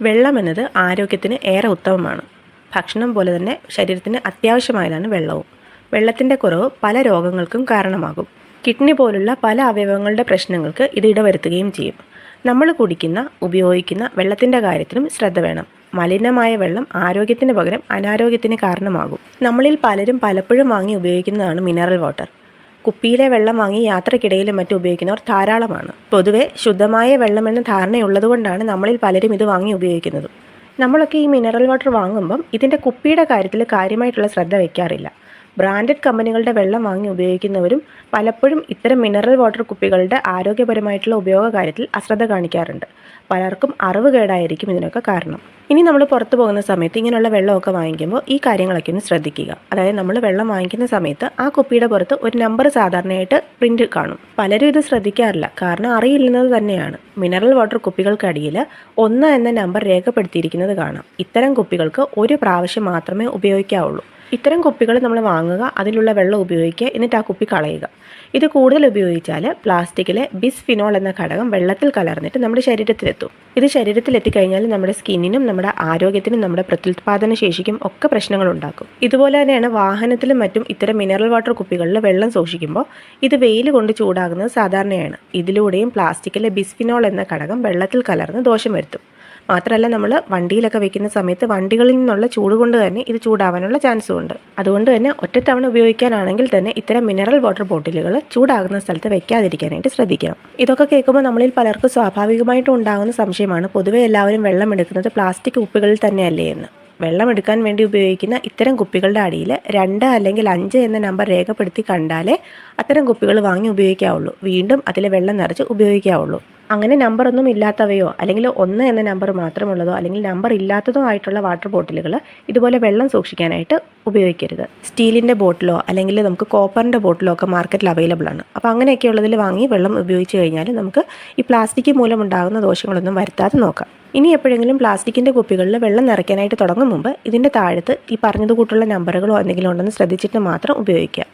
വെള്ളം എന്നത് ആരോഗ്യത്തിന് ഏറെ ഉത്തമമാണ്. ഭക്ഷണം പോലെ തന്നെ ശരീരത്തിന് അത്യാവശ്യമായതാണ് വെള്ളവും. വെള്ളത്തിന്റെ കുറവ് പല രോഗങ്ങൾക്കും കാരണമാകും. കിഡ്നി പോലുള്ള പല അവയവങ്ങളുടെ പ്രശ്നങ്ങൾക്ക് ഇത് ഇടവരുത്തുകയും ചെയ്യും. നമ്മൾ കുടിക്കുന്ന ഉപയോഗിക്കുന്ന വെള്ളത്തിന്റെ കാര്യത്തിലും ശ്രദ്ധ വേണം. മലിനമായ വെള്ളം ആരോഗ്യത്തിന് പകരം അനാരോഗ്യത്തിന് കാരണമാകും. നമ്മളിൽ പലരും പലപ്പോഴും വാങ്ങി ഉപയോഗിക്കുന്നതാണ് മിനറൽ വാട്ടർ കുപ്പിയിലെ വെള്ളം വാങ്ങി യാത്രക്കിടയിലും മറ്റും ഉപയോഗിക്കുന്നവർ ധാരാളമാണ്. പൊതുവെ ശുദ്ധമായ വെള്ളമെന്ന ധാരണയുള്ളതുകൊണ്ടാണ് നമ്മളിൽ പലരും ഇത് വാങ്ങി ഉപയോഗിക്കുന്നത്. നമ്മളൊക്കെ ഈ മിനറൽ വാട്ടർ വാങ്ങുമ്പം ഇതിന്റെ കുപ്പിയുടെ കാര്യത്തിൽ കാര്യമായിട്ടുള്ള ശ്രദ്ധ വയ്ക്കാറില്ല ബ്രാൻഡഡ് കമ്പനികളുടെ വെള്ളം വാങ്ങി ഉപയോഗിക്കുന്നവരും പലപ്പോഴും ഇത്തരം മിനറൽ വാട്ടർ കുപ്പികളുടെ ആരോഗ്യപരമായിട്ടുള്ള ഉപയോഗ കാര്യത്തിൽ അശ്രദ്ധ കാണിക്കാറുണ്ട്. പലർക്കും അറിവ് കേടായിരിക്കും ഇതിനൊക്കെ കാരണം. ഇനി നമ്മൾ പുറത്തു പോകുന്ന സമയത്ത് ഇങ്ങനെയുള്ള വെള്ളമൊക്കെ വാങ്ങിക്കുമ്പോൾ ഈ കാര്യങ്ങളൊക്കെ ഒന്ന് ശ്രദ്ധിക്കുക. അതായത് നമ്മൾ വെള്ളം വാങ്ങിക്കുന്ന സമയത്ത് ആ കുപ്പിയുടെ പുറത്ത് ഒരു നമ്പർ സാധാരണയായിട്ട് പ്രിന്റ് കാണും. പലരും ഇത് ശ്രദ്ധിക്കാറില്ല. കാരണം അറിയില്ലെന്നത് തന്നെയാണ്. മിനറൽ വാട്ടർ കുപ്പികൾക്കടിയിൽ ഒന്ന് എന്ന നമ്പർ രേഖപ്പെടുത്തിയിരിക്കുന്നത് കാണാം. ഇത്തരം കുപ്പികൾക്ക് ഒരു പ്രാവശ്യം മാത്രമേ ഉപയോഗിക്കാവുള്ളൂ. ഇത്തരം കുപ്പികൾ നമ്മൾ വാങ്ങുക അതിലുള്ള വെള്ളം ഉപയോഗിക്കുക എന്നിട്ട് ആ കുപ്പി കളയുക. ഇത് കൂടുതൽ ഉപയോഗിച്ചാൽ പ്ലാസ്റ്റിക്കിലെ ബിസ്ഫിനോൾ എന്ന ഘടകം വെള്ളത്തിൽ കലർന്നിട്ട് നമ്മുടെ ശരീരത്തിലെത്തും. ഇത് ശരീരത്തിൽ എത്തിക്കഴിഞ്ഞാൽ നമ്മുടെ സ്കിന്നിനും നമ്മുടെ ആരോഗ്യത്തിനും നമ്മുടെ പ്രത്യുത്പാദന ശേഷിക്കും ഒക്കെ പ്രശ്നങ്ങൾ ഉണ്ടാക്കും ഇതുപോലെ തന്നെയാണ് വാഹനത്തിലും മറ്റും ഇത്തരം മിനറൽ വാട്ടർ കുപ്പികളിൽ വെള്ളം സൂക്ഷിക്കുമ്പോൾ ഇത് വെയിൽ കൊണ്ട് ചൂടാകുന്നത് സാധാരണയാണ്. ഇതിലൂടെയും പ്ലാസ്റ്റിക്കിലെ ബിസ്ഫിനോൾ എന്ന ഘടകം വെള്ളത്തിൽ കലർന്ന് ദോഷം വരുത്തും. മാത്രമല്ല നമ്മൾ വണ്ടിയിലൊക്കെ വെക്കുന്ന സമയത്ത് വണ്ടികളിൽ നിന്നുള്ള ചൂട് കൊണ്ട് തന്നെ ഇത് ചൂടാവാനുള്ള ചാൻസും ഉണ്ട്. അതുകൊണ്ട് തന്നെ ഒറ്റത്തവണ ഉപയോഗിക്കാനാണെങ്കിൽ തന്നെ ഇത്തരം മിനറൽ വാട്ടർ ബോട്ടിലുകൾ ചൂടാകുന്ന സ്ഥലത്ത് വെക്കാതിരിക്കാനായിട്ട് ശ്രദ്ധിക്കണം. ഇതൊക്കെ കേൾക്കുമ്പോൾ നമ്മളിൽ പലർക്കും സ്വാഭാവികമായിട്ടും ഉണ്ടാകുന്ന സംശയമാണ് പൊതുവെ എല്ലാവരും വെള്ളം എടുക്കുന്നത് പ്ലാസ്റ്റിക് ഉപ്പുകളിൽ തന്നെയല്ലേ എന്ന്. വെള്ളം എടുക്കാൻ വേണ്ടി ഉപയോഗിക്കുന്ന ഇത്തരം കുപ്പികളുടെ അടിയിൽ രണ്ട് അല്ലെങ്കിൽ അഞ്ച് എന്ന നമ്പർ രേഖപ്പെടുത്തി കണ്ടാലേ അത്തരം കുപ്പികൾ വാങ്ങി ഉപയോഗിക്കാവുള്ളൂ. വീണ്ടും അതിൽ വെള്ളം നിറച്ച് ഉപയോഗിക്കാവുള്ളൂ. അങ്ങനെ നമ്പർ ഒന്നും ഇല്ലാത്തവയോ അല്ലെങ്കിൽ ഒന്ന് എന്ന നമ്പർ മാത്രമുള്ളതോ അല്ലെങ്കിൽ നമ്പർ ഇല്ലാത്തതോ ആയിട്ടുള്ള വാട്ടർ ബോട്ടിലുകൾ ഇതുപോലെ വെള്ളം സൂക്ഷിക്കാനായിട്ട് ഉപയോഗിക്കരുത്. സ്റ്റീലിന്റെ ബോട്ടിലോ അല്ലെങ്കിൽ നമുക്ക് കോപ്പറിന്റെ ബോട്ടിലോ ഒക്കെ മാർക്കറ്റിൽ അവൈലബിൾ ആണ്. അപ്പോൾ അങ്ങനെയൊക്കെ ഉള്ളതിൽ വാങ്ങി വെള്ളം ഉപയോഗിച്ച് കഴിഞ്ഞാൽ നമുക്ക് ഈ പ്ലാസ്റ്റിക് മൂലമുണ്ടാകുന്ന ദോഷങ്ങളൊന്നും വരുത്താതെ നോക്കാം. ഇനി എപ്പോഴെങ്കിലും പ്ലാസ്റ്റിക്കിന്റെ കുപ്പികളിൽ വെള്ളം നിറയ്ക്കാനായിട്ട് തുടങ്ങും മുമ്പ് ഇതിന്റെ താഴത്ത് ഈ പറഞ്ഞത് കൂട്ടുള്ള നമ്പറുകളോ എന്തെങ്കിലും ഉണ്ടെന്ന് ശ്രദ്ധിച്ചിട്ട് മാത്രം ഉപയോഗിക്കുക.